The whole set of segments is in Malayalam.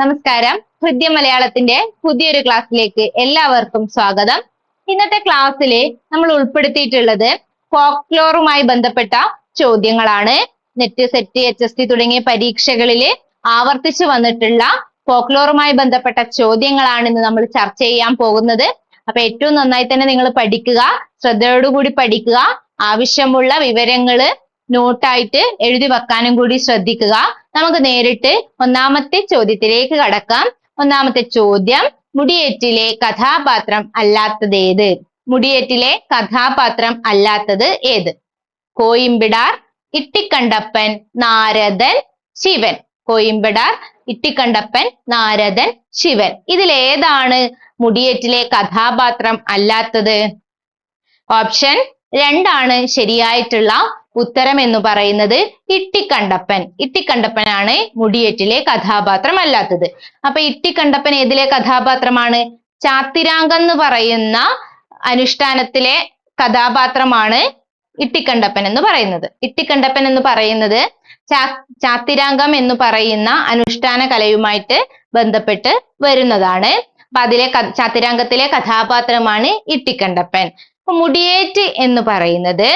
നമസ്കാരം. ഹൃദ്യ മലയാളത്തിന്റെ പുതിയൊരു ക്ലാസ്സിലേക്ക് എല്ലാവർക്കും സ്വാഗതം. ഇന്നത്തെ ക്ലാസ്സിൽ നമ്മൾ ഉൾപ്പെടുത്തിയിട്ടുള്ളത് ഫോക്ലോറുമായി ബന്ധപ്പെട്ട ചോദ്യങ്ങളാണ്. NET SET H S T തുടങ്ങിയ പരീക്ഷകളിൽ ആവർത്തിച്ചു വന്നിട്ടുള്ള ഫോക്ലോറുമായി ബന്ധപ്പെട്ട ചോദ്യങ്ങളാണ് ഇന്ന് നമ്മൾ ചർച്ച ചെയ്യാൻ പോകുന്നത്. അപ്പൊ ഏറ്റവും നന്നായി തന്നെ നിങ്ങൾ പഠിക്കുക ശ്രദ്ധയോടുകൂടി പഠിക്കുക ആവശ്യമുള്ള വിവരങ്ങൾ നോട്ടായിട്ട് എഴുതി വെക്കാനും കൂടി ശ്രദ്ധിക്കുക. നമുക്ക് നേരിട്ട് ഒന്നാമത്തെ ചോദ്യത്തിലേക്ക് കടക്കാം. ഒന്നാമത്തെ ചോദ്യം മുടിയേറ്റിലെ കഥാപാത്രം അല്ലാത്തത് ഏത്? മുടിയേറ്റിലെ കഥാപാത്രം അല്ലാത്തത് ഏത്? കോയിമ്പിടാർ ഇട്ടിക്കണ്ടപ്പൻ നാരദൻ ശിവൻ. കോയിമ്പിടാർ ഇട്ടിക്കണ്ടപ്പൻ നാരദൻ ശിവൻ. ഇതിലേതാണ് മുടിയേറ്റിലെ കഥാപാത്രം അല്ലാത്തത്? ഓപ്ഷൻ രണ്ടാണ് ശരിയായിട്ടുള്ള ഉത്തരം എന്ന് പറയുന്നത് ഇട്ടിക്കണ്ടപ്പൻ. ഇട്ടിക്കണ്ടപ്പനാണ് മുടിയേറ്റിലെ കഥാപാത്രം അല്ലാത്തത്. അപ്പൊ ഇട്ടിക്കണ്ടപ്പൻ ഏതിലെ കഥാപാത്രമാണ്? ചാത്തിരാങ്കം എന്ന് പറയുന്ന അനുഷ്ഠാനത്തിലെ കഥാപാത്രമാണ് ഇട്ടിക്കണ്ടപ്പൻ എന്ന് പറയുന്നത്. ഇട്ടിക്കണ്ടപ്പൻ എന്ന് പറയുന്നത് ചാ ചാത്തിരാങ്കം എന്ന് പറയുന്ന അനുഷ്ഠാന കലയുമായിട്ട് ബന്ധപ്പെട്ട് വരുന്നതാണ്. അപ്പൊ അതിലെ ചാത്തിരാങ്കത്തിലെ കഥാപാത്രമാണ് ഇട്ടിക്കണ്ടപ്പൻ. മുടിയേറ്റ് എന്ന് പറയുന്നത്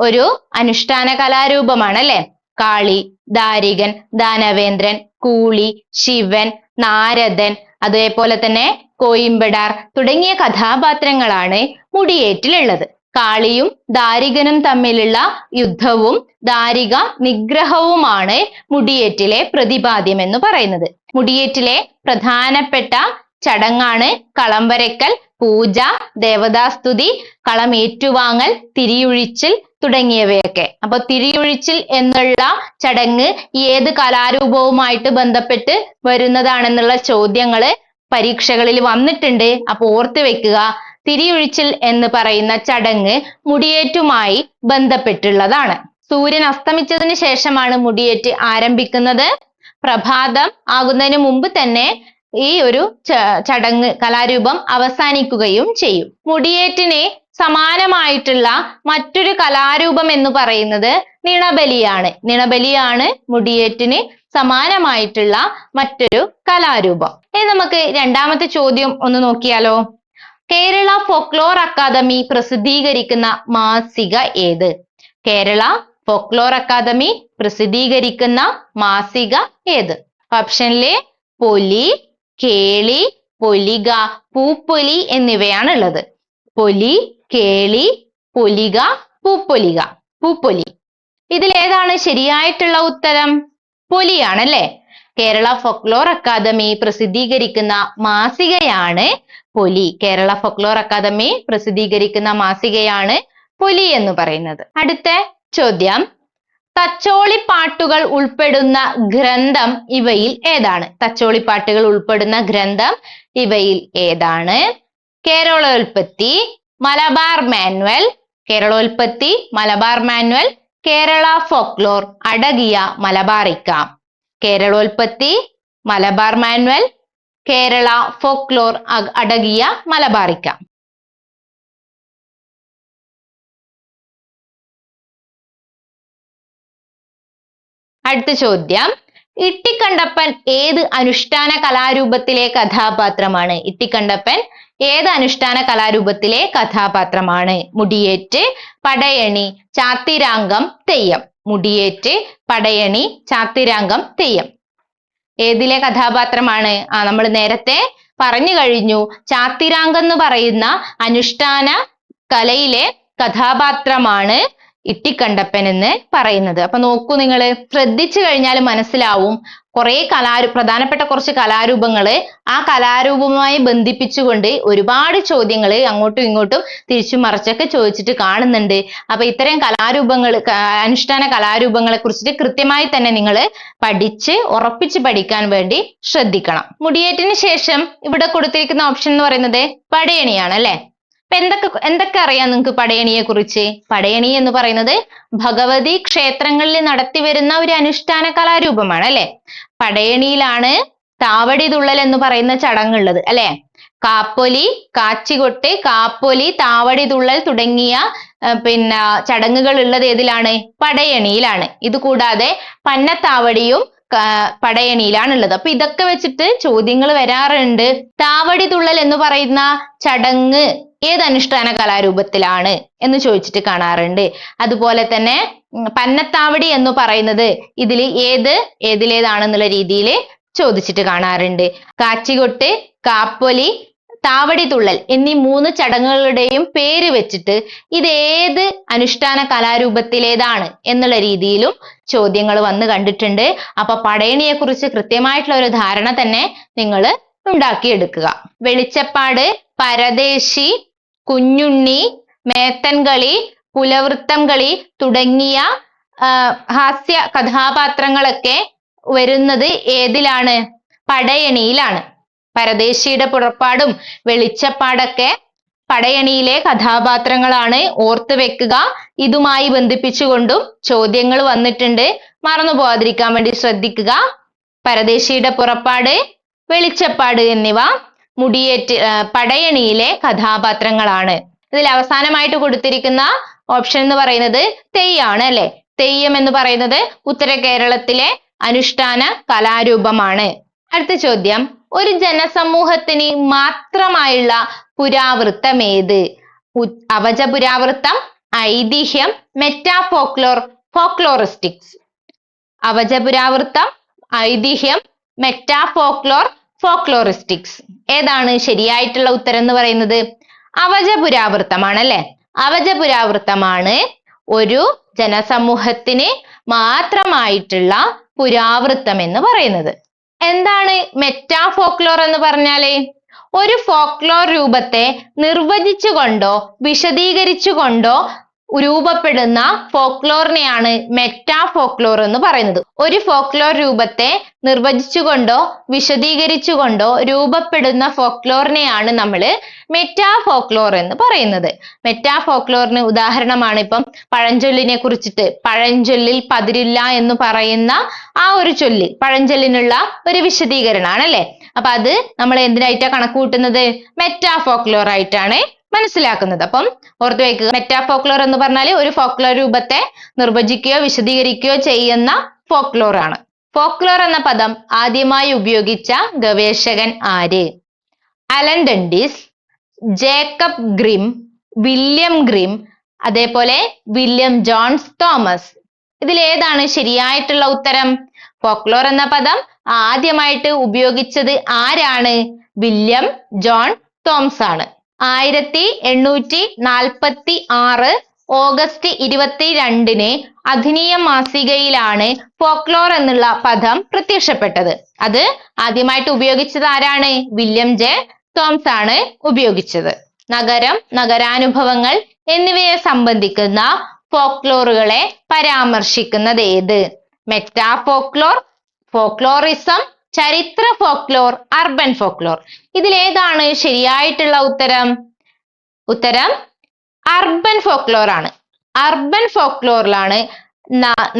ഒരു അനുഷ്ഠാന കലാരൂപമാണ് അല്ലെ കാളി ദാരികൻ ദാനവേന്ദ്രൻ കൂളി ശിവൻ നാരദൻ അതേപോലെ തന്നെ കോയിമ്പടാർ തുടങ്ങിയ കഥാപാത്രങ്ങളാണ് മുടിയേറ്റിലുള്ളത്. കാളിയും ദാരികനും തമ്മിലുള്ള യുദ്ധവും ദാരിക നിഗ്രഹവുമാണ് മുടിയേറ്റിലെ പ്രതിപാദ്യം എന്ന് പറയുന്നത്. മുടിയേറ്റിലെ പ്രധാനപ്പെട്ട ചടങ്ങാണ് കളം പൂജ ദേവതാസ്തുതി കളം ഏറ്റുവാങ്ങൽ തിരിയൊഴിച്ചിൽ തുടങ്ങിയവയൊക്കെ. അപ്പൊ തിരിയൊഴിച്ചിൽ എന്നുള്ള ചടങ്ങ് ഏത് കലാരൂപവുമായിട്ട് ബന്ധപ്പെട്ട് വരുന്നതാണെന്നുള്ള ചോദ്യങ്ങൾ പരീക്ഷകളിൽ വന്നിട്ടുണ്ട്. അപ്പൊ ഓർത്തു വെക്കുക. തിരിയൊഴിച്ചിൽ എന്ന് പറയുന്ന ചടങ്ങ് മുടിയേറ്റുമായി ബന്ധപ്പെട്ടുള്ളതാണ്. സൂര്യൻ അസ്തമിച്ചതിന് ശേഷമാണ് മുടിയേറ്റ് ആരംഭിക്കുന്നത്. പ്രഭാതം ആകുന്നതിന് മുമ്പ് തന്നെ ഈ ഒരു ചടങ്ങ് കലാരൂപം അവസാനിക്കുകയും ചെയ്യും. മുടിയേറ്റിന് സമാനമായിട്ടുള്ള മറ്റൊരു കലാരൂപം എന്ന് പറയുന്നത് നിണബലിയാണ്. നിണബലിയാണ് മുടിയേറ്റിന് സമാനമായിട്ടുള്ള മറ്റൊരു കലാരൂപം. ഇനി നമുക്ക് രണ്ടാമത്തെ ചോദ്യം ഒന്ന് നോക്കിയാലോ. കേരള ഫോക്ലോർ അക്കാദമി പ്രസിദ്ധീകരിക്കുന്ന മാസിക ഏത്? കേരള ഫോക്ലോർ അക്കാദമി പ്രസിദ്ധീകരിക്കുന്ന മാസിക ഏത്? ഓപ്ഷനിലെ പൊലി കേളി പൊലിക പൂപ്പൊലി എന്നിവയാണ് ഉള്ളത്. പൊലി കേളി പൊലിക പൂപ്പൊലിക. പൂപ്പൊലി. ഇതിൽ ഏതാണ് ശരിയായിട്ടുള്ള ഉത്തരം? പൊലിയാണല്ലേ? കേരള ഫോക്ലോർ അക്കാദമി പ്രസിദ്ധീകരിക്കുന്ന മാസികയാണ് പൊലി. കേരള ഫോക്ലോർ അക്കാദമി പ്രസിദ്ധീകരിക്കുന്ന മാസികയാണ് പൊലി എന്ന് പറയുന്നത്. അടുത്ത ചോദ്യം. തച്ചോളിപ്പാട്ടുകൾ ഉൾപ്പെടുന്ന ഗ്രന്ഥം ഇവയിൽ ഏതാണ്? തച്ചോളിപ്പാട്ടുകൾ ഉൾപ്പെടുന്ന ഗ്രന്ഥം ഇവയിൽ ഏതാണ്? Keralolpathi Malabar manual Keralolpathi Malabar manual Kerala folklore അടകിയ മലബാറിക്ക. കേരളോൽപ്പത്തി മലബാർ മാനുവൽ കേരള ഫോക്ലോർ അടകിയ മലബാറിക്ക. അടുത്ത ചോദ്യം. ഇട്ടിക്കണ്ടപ്പൻ ഏത് അനുഷ്ഠാന കലാരൂപത്തിലെ കഥാപാത്രമാണ്? ഇട്ടിക്കണ്ടപ്പൻ ഏത് അനുഷ്ഠാന കലാരൂപത്തിലെ കഥാപാത്രമാണ്? മുടിയേറ്റ് പടയണി ചാത്തിരാംഗം തെയ്യം. മുടിയേറ്റ് പടയണി ചാത്തിരാംഗം തെയ്യം. ഏതിലെ കഥാപാത്രമാണ്? ആ നമ്മൾ നേരത്തെ പറഞ്ഞു കഴിഞ്ഞു. ചാത്തിരാംഗം എന്ന് പറയുന്ന അനുഷ്ഠാന കലയിലെ കഥാപാത്രമാണ് ഇട്ടിക്കണ്ടപ്പൻ എന്ന് പറയുന്നത്. അപ്പൊ നോക്കൂ നിങ്ങൾ. ശ്രദ്ധിച്ചു കഴിഞ്ഞാൽ മനസ്സിലാവും. കുറെ കലാരൂ പ്രധാനപ്പെട്ട കുറച്ച് കലാരൂപങ്ങൾ ആ കലാരൂപവുമായി ബന്ധിപ്പിച്ചുകൊണ്ട് ഒരുപാട് ചോദ്യങ്ങൾ അങ്ങോട്ടും ഇങ്ങോട്ടും തിരിച്ചും മറിച്ചൊക്കെ ചോദിച്ചിട്ട് കാണുന്നുണ്ട്. അപ്പൊ ഇത്തരം കലാരൂപങ്ങൾ അനുഷ്ഠാന കലാരൂപങ്ങളെ കുറിച്ചിട്ട് കൃത്യമായി തന്നെ നിങ്ങൾ പഠിച്ച് ഉറപ്പിച്ച് പഠിക്കാൻ വേണ്ടി ശ്രദ്ധിക്കണം. മുടിയേറ്റിന് ശേഷം ഇവിടെ കൊടുത്തിരിക്കുന്ന ഓപ്ഷൻ എന്ന് പറയുന്നത് പടയണിയാണ് അല്ലെ? അപ്പൊ എന്തൊക്കെ എന്തൊക്കെ അറിയാം നിങ്ങൾക്ക് പടയണിയെ കുറിച്ച്? പടയണി എന്ന് പറയുന്നത് ഭഗവതി ക്ഷേത്രങ്ങളിൽ നടത്തി വരുന്ന ഒരു അനുഷ്ഠാന കലാരൂപമാണ് അല്ലെ? പടയണിയിലാണ് താവടി തുള്ളൽ എന്ന് പറയുന്ന ചടങ്ങുള്ളത് അല്ലെ? കാപ്പൊലി കാച്ചികൊട്ട് കാപ്പൊലി താവടി തുള്ളൽ തുടങ്ങിയ പിന്നെ ചടങ്ങുകൾ ഉള്ളത് ഏതിലാണ്? പടയണിയിലാണ്. ഇത് കൂടാതെ പന്നത്താവടിയും പടയണിയിലാണ് ഉള്ളത് അപ്പൊ ഇതൊക്കെ വെച്ചിട്ട് ചോദ്യങ്ങൾ വരാറുണ്ട്. താവടി തുള്ളൽ എന്ന് പറയുന്ന ചടങ്ങ് ഏത് അനുഷ്ഠാന കലാരൂപത്തിലാണ് എന്ന് ചോദിച്ചിട്ട് കാണാറുണ്ട്. അതുപോലെ തന്നെ പന്നത്താവടി എന്ന് പറയുന്നത് ഇതിൽ ഏത് ഏതിലേതാണെന്നുള്ള രീതിയിൽ ചോദിച്ചിട്ട് കാണാറുണ്ട്. കാച്ചികൊട്ട് കാപ്പൊലി താവടി തുള്ളൽ എന്നീ മൂന്ന് ചടങ്ങുകളുടെയും പേര് വെച്ചിട്ട് ഇത് ഏത് അനുഷ്ഠാന കലാരൂപത്തിലേതാണ് എന്നുള്ള രീതിയിലും ചോദ്യങ്ങൾ വന്ന് കണ്ടിട്ടുണ്ട്. അപ്പൊ പടയണിയെ കുറിച്ച് കൃത്യമായിട്ടുള്ള ഒരു ധാരണ തന്നെ നിങ്ങൾ ഉണ്ടാക്കിയെടുക്കുക. വെളിച്ചപ്പാട് പരദേശി കുഞ്ഞുണ്ണി മേത്തൻകളി പുലവൃത്തം കളി തുടങ്ങിയ ഹാസ്യ കഥാപാത്രങ്ങളൊക്കെ വരുന്നത് ഏതിലാണ്? പടയണിയിലാണ്. പരദേശിയുടെ പുറപ്പാടും വെളിച്ചപ്പാടൊക്കെ പടയണിയിലെ കഥാപാത്രങ്ങളാണ് ഓർത്തു വെക്കുക. ഇതുമായി ബന്ധിപ്പിച്ചുകൊണ്ടും ചോദ്യങ്ങൾ വന്നിട്ടുണ്ട്. മറന്നു പോവാതിരിക്കാൻ വേണ്ടി ശ്രദ്ധിക്കുക. പരദേശിയുടെ പുറപ്പാട് വെളിച്ചപ്പാട് എന്നിവ. മുടിയേറ്റ് പടയണിയിലെ കഥാപാത്രങ്ങളാണ്. ഇതിൽ അവസാനമായിട്ട് കൊടുത്തിരിക്കുന്ന ഓപ്ഷൻ എന്ന് പറയുന്നത് തെയ്യാണ് അല്ലെ? തെയ്യം എന്ന് പറയുന്നത് ഉത്തര കേരളത്തിലെ അനുഷ്ഠാന കലാരൂപമാണ്. അടുത്ത ചോദ്യം. ഒരു ജനസമൂഹത്തിന് മാത്രമായുള്ള പുരാവൃത്തം ഏത്? അവജ പുരാവൃത്തം ഐതിഹ്യം മെറ്റാഫോക്ലോർ ഫോക്ലോറിസ്റ്റിക്സ്. അവജ പുരാവൃത്തം ഐതിഹ്യം മെറ്റാഫോക്ലോർ ഫോക്ലോറിസ്റ്റിക്സ്. ഏതാണ് ശരിയായിട്ടുള്ള ഉത്തരം എന്ന് പറയുന്നത്? അവജ പുരാവൃത്തമാണ് അല്ലെ അവജ പുരാവൃത്തമാണ് ഒരു ജനസമൂഹത്തിന് മാത്രമായിട്ടുള്ള പുരാവൃത്തം എന്ന് പറയുന്നത്. എന്താണ് മെറ്റാ ഫോക്ലോർ എന്ന് പറഞ്ഞാൽ? ഒരു ഫോക്ലോർ രൂപത്തെ നിർവചിച്ചുകൊണ്ടോ വിശദീകരിച്ചുകൊണ്ടോ രൂപപ്പെടുന്ന ഫോക്ലോറിനെയാണ് മെറ്റാ ഫോക്ലോർ എന്ന് പറയുന്നത്. ഒരു ഫോക്ലോർ രൂപത്തെ നിർവചിച്ചുകൊണ്ടോ വിശദീകരിച്ചുകൊണ്ടോ രൂപപ്പെടുന്ന ഫോക്ലോറിനെയാണ് നമ്മൾ മെറ്റാ ഫോക്ലോർ എന്ന് പറയുന്നത്. മെറ്റാ ഫോക്ലോറിന് ഉദാഹരണമാണ് ഇപ്പം പഴഞ്ചൊല്ലിനെ കുറിച്ചിട്ട് പഴഞ്ചൊല്ലിൽ പതിരില്ല എന്ന് പറയുന്ന ആ ഒരു ചൊല്ലി പഴഞ്ചൊല്ലിനുള്ള ഒരു വിശദീകരണമാണ് അല്ലെ അപ്പൊ അത് നമ്മൾ എന്തിനായിട്ടാണ് കണക്ക് കൂട്ടുന്നത് മെറ്റാ ഫോക്ലോർ ആയിട്ടാണ് മനസ്സിലാക്കുന്നത്. അപ്പം ഓർത്തു വെക്കുക മെറ്റാ ഫോക്ലോർ എന്ന് പറഞ്ഞാൽ ഒരു ഫോക്ലോർ രൂപത്തെ നിർവചിക്കുകയോ വിശദീകരിക്കുകയോ ചെയ്യുന്ന ഫോക്ലോർ ആണ്. ഫോക്ലോർ എന്ന പദം ആദ്യമായി ഉപയോഗിച്ച ഗവേഷകൻ ആര്? Alan Dundes Jacob Grimm William Grimm അതേപോലെ വില്യം ജോൺസ് തോമസ്. ഇതിൽ ഏതാണ് ശരിയായിട്ടുള്ള ഉത്തരം? ഫോക്ലോർ എന്ന പദം ആദ്യമായിട്ട് ഉപയോഗിച്ചത് ആരാണ്? വില്യം ജോൺ തോംസ് ആണ്. ആയിരത്തി എണ്ണൂറ്റി നാൽപ്പത്തി ആറ് ഓഗസ്റ്റ് ഇരുപത്തി രണ്ടിന് അധിനിയം മാസികയിലാണ് ഫോക്ലോർ എന്നുള്ള പദം പ്രത്യക്ഷപ്പെട്ടത്. അത് ആദ്യമായിട്ട് ഉപയോഗിച്ചത് ആരാണ്? വില്യം ജെ തോംസ് ആണ് ഉപയോഗിച്ചത്. നഗരം നഗരാനുഭവങ്ങൾ എന്നിവയെ സംബന്ധിക്കുന്ന ഫോക്ലോറുകളെ പരാമർശിക്കുന്നത് ഏത്? മെറ്റാ ഫോക്ലോർ ഫോക്ലോറിസം ചരിത്ര ഫോക്ലോർ അർബൻ ഫോക്ലോർ ഇതിൽ ഏതാണ് ശരിയായിട്ടുള്ള ഉത്തരം? ഉത്തരം അർബൻ ഫോക്ലോർ ആണ്. അർബൻ ഫോക്ലോറിലാണ്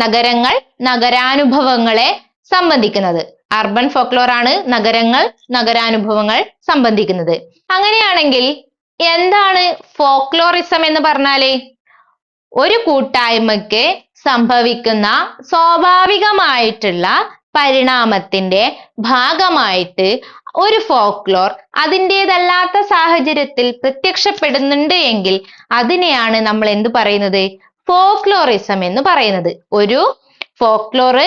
നഗരങ്ങൾ നഗരാനുഭവങ്ങളെ സംബന്ധിക്കുന്നത്. അർബൻ ഫോക്ലോർ ആണ് നഗരങ്ങൾ നഗരാനുഭവങ്ങൾ സംബന്ധിക്കുന്നത്. അങ്ങനെയാണെങ്കിൽ എന്താണ് ഫോക്ലോറിസം എന്ന് പറഞ്ഞാൽ? ഒരു കൂട്ടായ്മയ്ക്ക് സംഭവിക്കുന്ന സ്വാഭാവികമായിട്ടുള്ള പരിണാമത്തിന്റെ ഭാഗമായിട്ട് ഒരു ഫോക്ലോർ അതിന്റെതല്ലാത്ത സാഹചര്യത്തിൽ പ്രത്യക്ഷപ്പെടുന്നുണ്ട് എങ്കിൽ അതിനെയാണ് നമ്മൾ എന്ത് പറയുന്നത്? ഫോക്ലോറിസം എന്ന് പറയുന്നത്. ഒരു ഫോക്ലോറ്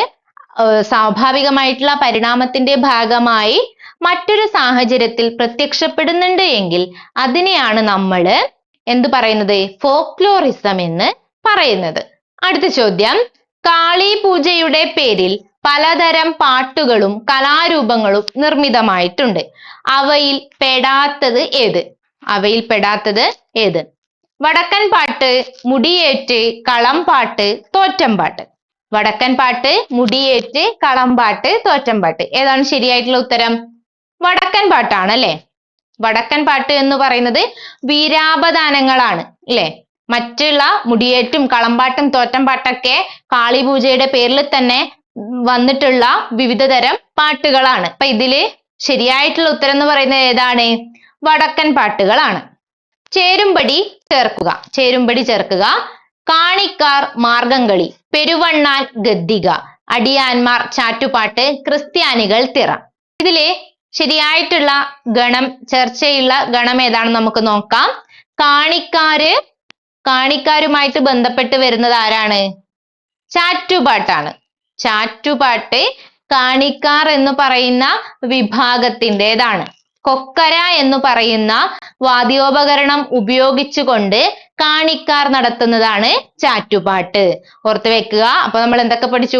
സ്വാഭാവികമായിട്ടുള്ള പരിണാമത്തിന്റെ ഭാഗമായി മറ്റൊരു സാഹചര്യത്തിൽ പ്രത്യക്ഷപ്പെടുന്നുണ്ട് എങ്കിൽ അതിനെയാണ് നമ്മൾ എന്ത് പറയുന്നത്? ഫോക്ലോറിസം എന്ന് പറയുന്നത്. അടുത്ത ചോദ്യം. കാളി പൂജയുടെ പേരിൽ പലതരം പാട്ടുകളും കലാരൂപങ്ങളും നിർമ്മിതമായിട്ടുണ്ട്. അവയിൽ പെടാത്തത് ഏത്? അവയിൽ പെടാത്തത് ഏത്? വടക്കൻ പാട്ട് മുടിയേറ്റ് കളംപാട്ട് തോറ്റംപാട്ട് വടക്കൻ പാട്ട് മുടിയേറ്റ് കളംപാട്ട് തോറ്റംപാട്ട് ഏതാണ് ശരിയായിട്ടുള്ള ഉത്തരം? വടക്കൻ പാട്ടാണ് അല്ലെ വടക്കൻ പാട്ട് എന്ന് പറയുന്നത് വീരാപദാനങ്ങളാണ് അല്ലെ? മറ്റുള്ള മുടിയേറ്റും കളമ്പാട്ടും തോറ്റമ്പാട്ടൊക്കെ കാളിപൂജയുടെ പേരിൽ തന്നെ വന്നിട്ടുള്ള വിവിധ തരം പാട്ടുകളാണ്. അപ്പൊ ഇതിൽ ശരിയായിട്ടുള്ള ഉത്തരം എന്ന് പറയുന്നത് ഏതാണ്? വടക്കൻ പാട്ടുകളാണ്. ചേരുംപടി ചേർക്കുക. ചേരുംപടി ചേർക്കുക. കാണിക്കാർ മാർഗംകളി. പെരുവണ്ണാൻ ഗദ്ദിക. അടിയാന്മാർ ചാറ്റുപാട്ട്. ക്രിസ്ത്യാനികൾ തിറ. ഇതിൽ ശരിയായിട്ടുള്ള ഗണം ചർച്ചയുള്ള ഗണം ഏതാണെന്ന് നമുക്ക് നോക്കാം. കാണിക്കാര് കാണിക്കാരുമായിട്ട് ബന്ധപ്പെട്ട് വരുന്നത് ആരാണ്? ചാറ്റുപാട്ടാണ്. ചാറ്റുപാട്ട് കാണിക്കാർ എന്ന് പറയുന്ന വിഭാഗത്തിന്റെതാണ്. കൊക്കര എന്ന് പറയുന്ന വാദ്യോപകരണം ഉപയോഗിച്ചുകൊണ്ട് കാണിക്കാർ നടത്തുന്നതാണ് ചാറ്റുപാട്ട്. ഓർത്ത് വെക്കുക. അപ്പൊ നമ്മൾ എന്തൊക്കെ പഠിച്ചു?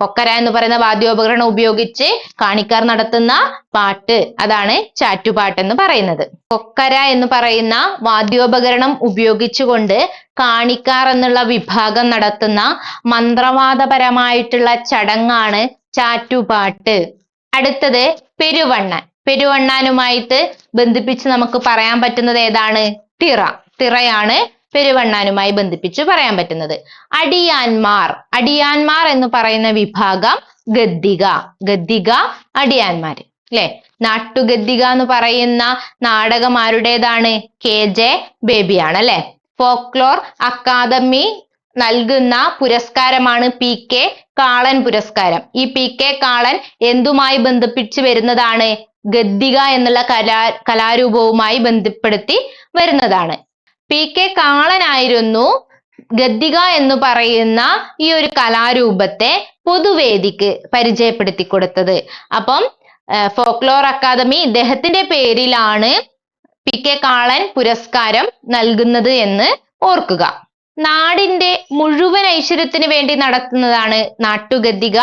കൊക്കര എന്ന് പറയുന്ന വാദ്യോപകരണം ഉപയോഗിച്ച് കാണിക്കാർ നടത്തുന്ന പാട്ട്. അതാണ് ചാറ്റുപാട്ട് എന്ന് പറയുന്നത്. കൊക്കര എന്ന് പറയുന്ന വാദ്യോപകരണം ഉപയോഗിച്ചുകൊണ്ട് കാണിക്കാർ എന്നുള്ള വിഭാഗം നടത്തുന്ന മന്ത്രവാദപരമായിട്ടുള്ള ചടങ്ങാണ് ചാറ്റുപാട്ട്. അടുത്തത് പെരുവണ്ണൻ. പെരുവണ്ണാനുമായിട്ട് ബന്ധിപ്പിച്ച് നമുക്ക് പറയാൻ പറ്റുന്നത് ഏതാണ്? തിറ. തിറയാണ് പെരുവണ്ണാനുമായി ബന്ധിപ്പിച്ച് പറയാൻ പറ്റുന്നത്. അടിയാന്മാർ. അടിയാന്മാർ എന്ന് പറയുന്ന വിഭാഗം ഗദ്ദിക. ഗദ്ദിക അടിയാന്മാർ. അല്ലെ നാട്ടുഗദ്ദിക എന്ന് പറയുന്ന നാടകം ആരുടേതാണ് കെ. ജെ. ബേബിയാണ് അല്ലെ ഫോക്ലോർ അക്കാദമി നൽകുന്ന പുരസ്കാരമാണ് പി കെ കാളൻ പുരസ്കാരം. ഈ പി കെ കാളൻ എന്തുമായി ബന്ധിപ്പിച്ചു വരുന്നതാണ്? ഗദ്ദിക എന്നുള്ള കലാ കലാരൂപവുമായി ബന്ധപ്പെടുത്തി വരുന്നതാണ്. പി കെ കാളനായിരുന്നു ഗദ്ദിക എന്ന് പറയുന്ന ഈ ഒരു കലാരൂപത്തെ പൊതുവേദിക്ക് പരിചയപ്പെടുത്തി കൊടുത്തത്. അപ്പം ഫോക്ലോർ അക്കാദമി ഇദ്ദേഹത്തിന്റെ പേരിലാണ് പി കെ കാളൻ പുരസ്കാരം നൽകുന്നത് എന്ന് ഓർക്കുക. നാടിന്റെ മുഴുവൻ ഐശ്വര്യത്തിന് വേണ്ടി നടത്തുന്നതാണ് നാട്ടുഗദ്ദിക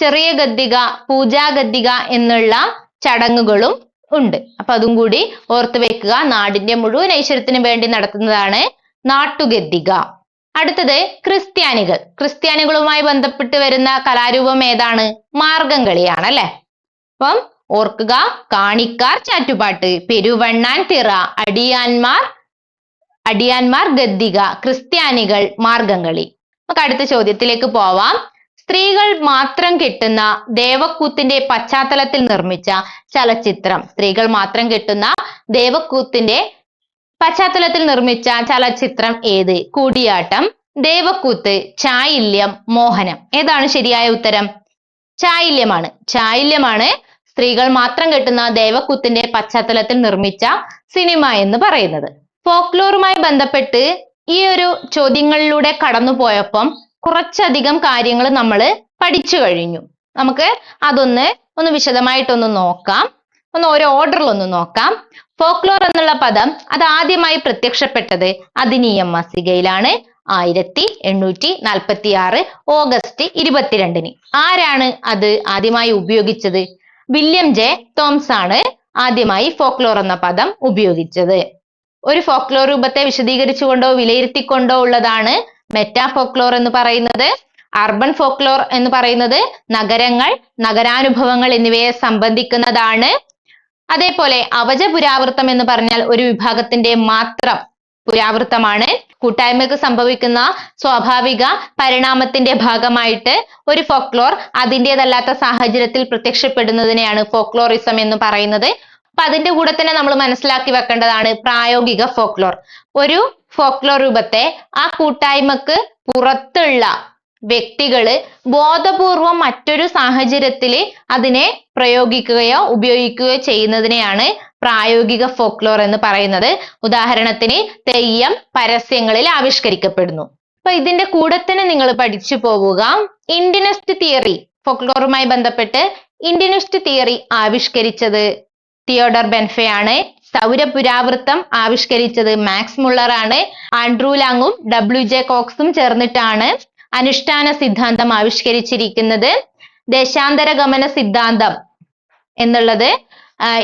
ചെറിയ ഗദ്ദിക പൂജാഗദ്ദിക എന്നുള്ള ചടങ്ങുകളും ഉണ്ട്. അപ്പൊ അതും കൂടി ഓർത്ത് വെക്കുക നാടിന്റെ മുഴുവൻ ഐശ്വര്യത്തിന് വേണ്ടി നടത്തുന്നതാണ് നാട്ടുഗദ്ദിക. അടുത്തത് ക്രിസ്ത്യാനികൾ. ക്രിസ്ത്യാനികളുമായി ബന്ധപ്പെട്ട് വരുന്ന കലാരൂപം ഏതാണ്? മാർഗംകളിയാണ് അല്ലെ അപ്പം ഓർക്കുക കാണിക്കാർ ചാറ്റുപാട്ട് പെരുവണ്ണാൻ തിറ അടിയാന്മാർ അടിയാന്മാർ ഗദ്ദിക ക്രിസ്ത്യാനികൾ മാർഗംകളി. നമുക്ക് അടുത്ത ചോദ്യത്തിലേക്ക് പോവാം. സ്ത്രീകൾ മാത്രം കെട്ടുന്ന ദേവക്കൂത്തിന്റെ പശ്ചാത്തലത്തിൽ നിർമ്മിച്ച ചലച്ചിത്രം. സ്ത്രീകൾ മാത്രം കെട്ടുന്ന ദേവക്കൂത്തിന്റെ പശ്ചാത്തലത്തിൽ നിർമ്മിച്ച ചലച്ചിത്രം ഏത്? കൂടിയാട്ടം ദേവക്കൂത്ത് ചായില്യം മോഹനം. ഏതാണ് ശരിയായ ഉത്തരം? ചായില്യമാണ്. ചായില്യമാണ് സ്ത്രീകൾ മാത്രം കെട്ടുന്ന ദേവക്കൂത്തിന്റെ പശ്ചാത്തലത്തിൽ നിർമ്മിച്ച സിനിമ എന്ന് പറയുന്നത്. ഫോക്ലോറുമായി ബന്ധപ്പെട്ട് ഈ ഒരു ചോദ്യങ്ങളിലൂടെ കടന്നു പോയപ്പം കുറച്ചധികം കാര്യങ്ങൾ നമ്മൾ പഠിച്ചു കഴിഞ്ഞു. നമുക്ക് അതൊന്ന് ഒന്ന് വിശദമായിട്ടൊന്ന് നോക്കാം. ഒന്ന് ഓരോ ഓർഡറിൽ ഒന്ന് നോക്കാം. ഫോക്ലോർ എന്നുള്ള പദം അത് ആദ്യമായി പ്രത്യക്ഷപ്പെട്ടത് അതിനീയം മാസികയിലാണ്. ആയിരത്തി എണ്ണൂറ്റി നാൽപ്പത്തി ആറ് ഓഗസ്റ്റ് ഇരുപത്തിരണ്ടിന്. ആരാണ് അത് ആദ്യമായി ഉപയോഗിച്ചത്? വില്യം ജെ തോംസ് ആണ് ആദ്യമായി ഫോക്ലോർ എന്ന പദം ഉപയോഗിച്ചത്. ഒരു ഫോക്ലോർ രൂപത്തെ വിശദീകരിച്ചുകൊണ്ടോ വിലയിരുത്തിക്കൊണ്ടോ ഉള്ളതാണ് മെറ്റാ ഫോക്ലോർ എന്ന് പറയുന്നത്. അർബൻ ഫോക്ലോർ എന്ന് പറയുന്നത് നഗരങ്ങൾ നഗരാനുഭവങ്ങൾ എന്നിവയെ സംബന്ധിക്കുന്നതാണ്. അതേപോലെ അവജ പുരാവൃത്തം എന്ന് പറഞ്ഞാൽ ഒരു വിഭാഗത്തിന്റെ മാത്രം പുരാവൃത്തമാണ്. കൂട്ടായ്മക്ക് സംഭവിക്കുന്ന സ്വാഭാവിക പരിണാമത്തിന്റെ ഭാഗമായിട്ട് ഒരു ഫോക്ലോർ അതിന്റെതല്ലാത്ത സാഹചര്യത്തിൽ പ്രത്യക്ഷപ്പെടുന്നതിനെയാണ് ഫോക്ലോറിസം എന്ന് പറയുന്നത്. അപ്പൊ അതിന്റെ കൂടെ തന്നെ നമ്മൾ മനസ്സിലാക്കി വെക്കേണ്ടതാണ് പ്രായോഗിക ഫോക്ലോർ ഒരു ഫോക്ലോർ രൂപത്തെ ആ കൂട്ടായ്മക്ക് പുറത്തുള്ള വ്യക്തികൾ ബോധപൂർവം മറ്റൊരു സാഹചര്യത്തിൽ അതിനെ പ്രയോഗിക്കുകയോ ഉപയോഗിക്കുകയോ ചെയ്യുന്നതിനെയാണ് പ്രായോഗിക ഫോക്ലോർ എന്ന് പറയുന്നത്. ഉദാഹരണത്തിന് തെയ്യം പരസ്യങ്ങളിൽ ആവിഷ്കരിക്കപ്പെടുന്നു. അപ്പൊ ഇതിന്റെ കൂടെ തന്നെ നിങ്ങൾ പഠിച്ചു പോവുക. ഇന്ത്യനിസ്റ്റ് തിയറി ഫോക്ലോറുമായി ബന്ധപ്പെട്ട് ഇന്ത്യനിസ്റ്റ് തിയറി ആവിഷ്കരിച്ചത് തിയോഡർ ബെൻഫെ ആണ് സൗരപുരാവൃത്തം ആവിഷ്കരിച്ചത് മാക്സ് മുള്ളർ ആണ് ആൻഡ്രൂ ലാങ്ങും ഡബ്ല്യു ജെ കോക്സും ചേർന്നിട്ടാണ് അനുഷ്ഠാന സിദ്ധാന്തം ആവിഷ്കരിച്ചിരിക്കുന്നത്. ദേശാന്തര ഗമന സിദ്ധാന്തം എന്നുള്ളത്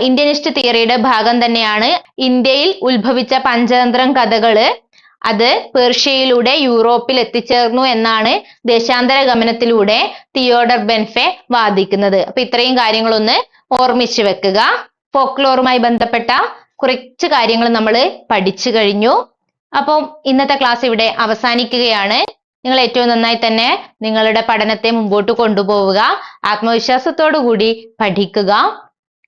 ഇന്ത്യനിസ്റ്റ് തിയറിയുടെ ഭാഗം തന്നെയാണ്. ഇന്ത്യയിൽ ഉത്ഭവിച്ച പഞ്ചതന്ത്രം കഥകൾ അത് പേർഷ്യയിലൂടെ യൂറോപ്പിൽ എത്തിച്ചേർന്നു എന്നാണ് ദേശാന്തര ഗമനത്തിലൂടെ തിയോഡർ ബെൻഫെ വാദിക്കുന്നത്. അപ്പൊ ഇത്രയും കാര്യങ്ങളൊന്ന് ഓർമ്മിച്ചു വെക്കുക. ഫോക്ലോറുമായി ബന്ധപ്പെട്ട കുറച്ച് കാര്യങ്ങൾ നമ്മൾ പഠിച്ചു കഴിഞ്ഞു. അപ്പം ഇന്നത്തെ ക്ലാസ് ഇവിടെ അവസാനിക്കുകയാണ്. നിങ്ങൾ ഏറ്റവും നന്നായി തന്നെ നിങ്ങളുടെ പഠനത്തെ മുമ്പോട്ട് കൊണ്ടുപോവുക. ആത്മവിശ്വാസത്തോടു കൂടി പഠിക്കുക.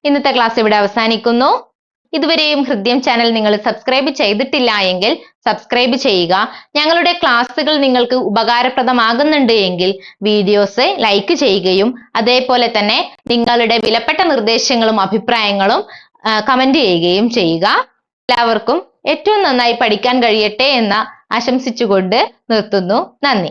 ഇന്നത്തെ ക്ലാസ് ഇവിടെ അവസാനിക്കുന്നു. ഇതുവരെയും ഹൃദ്യം ചാനൽ നിങ്ങൾ സബ്സ്ക്രൈബ് ചെയ്തിട്ടില്ല എങ്കിൽ സബ്സ്ക്രൈബ് ചെയ്യുക. ഞങ്ങളുടെ ക്ലാസ്സുകൾ നിങ്ങൾക്ക് ഉപകാരപ്രദമാകുന്നുണ്ട് എങ്കിൽ വീഡിയോസ് ലൈക്ക് ചെയ്യുകയും അതേപോലെ തന്നെ നിങ്ങളുടെ വിലപ്പെട്ട നിർദ്ദേശങ്ങളും അഭിപ്രായങ്ങളും കമന്റ് ചെയ്യുകയും ചെയ്യുക. എല്ലാവർക്കും ഏറ്റവും നന്നായി പഠിക്കാൻ കഴിയട്ടെ എന്ന് ആശംസിച്ചുകൊണ്ട് നിർത്തുന്നു. നന്ദി.